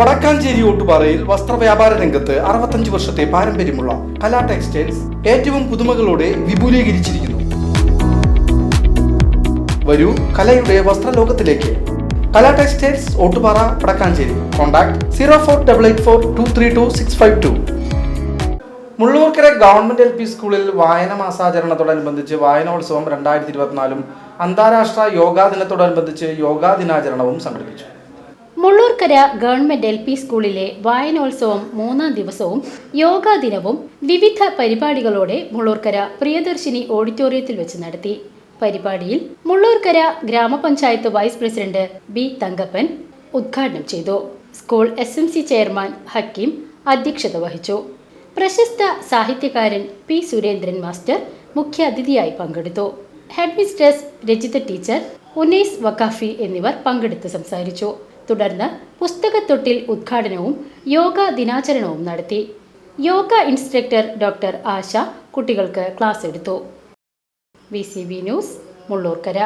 വടക്കാഞ്ചേരി ഓട്ടുപാറയിൽ വസ്ത്രവ്യാപാര രംഗത്ത് അറുപത്തഞ്ച് വർഷത്തെ പാരമ്പര്യമുള്ള കലാ ടെക്സ്റ്റൈൽസ് ഏറ്റവും പുതുമകളോടെ വിപുലീകരിച്ചിരിക്കുന്നു. വരൂ കലയുടെ വസ്ത്രലോകത്തിലേക്ക്. Kala textiles Ottupara Wadakkanchery. Contact zero four double eight four two three two six five two. Mullurkara government L P സ്കൂളിൽ വായന മാസാചരണത്തോടനുബന്ധിച്ച് വായനോത്സവം രണ്ടായിരത്തി ഇരുപത്തിനാലും അന്താരാഷ്ട്ര യോഗാ ദിനത്തോടനുബന്ധിച്ച് യോഗാ ദിനാചരണവും സംഘടിപ്പിച്ചു. മുള്ളൂർക്കര ഗവൺമെന്റ് എൽ പി സ്കൂളിലെ വായനോത്സവം മൂന്നാം ദിവസവും യോഗാ ദിനവും വിവിധ പരിപാടികളോടെ മുള്ളൂർക്കര പ്രിയദർശിനി ഓഡിറ്റോറിയത്തിൽ വെച്ച് നടത്തി. പരിപാടിയിൽ മുള്ളൂർക്കര ഗ്രാമപഞ്ചായത്ത് വൈസ് പ്രസിഡന്റ് ബി തങ്കപ്പൻ ഉദ്ഘാടനം ചെയ്തു. School S M C chairman Hakeem അധ്യക്ഷത വഹിച്ചു. പ്രശസ്ത സാഹിത്യകാരൻ പി സുരേന്ദ്രൻ മാസ്റ്റർ മുഖ്യാതിഥിയായി പങ്കെടുത്തു. Head mistress Rajitha teacher Unais Wakhafi എന്നിവർ പങ്കെടുത്ത് സംസാരിച്ചു. തുടർന്ന് പുസ്തകത്തൊട്ടിൽ ഉദ്ഘാടനവും യോഗ ദിനാചരണവും നടത്തി. യോഗ ഇൻസ്ട്രക്ടർ ഡോക്ടർ ആശ കുട്ടികൾക്ക് ക്ലാസ് എടുത്തു. V news Mullurkara.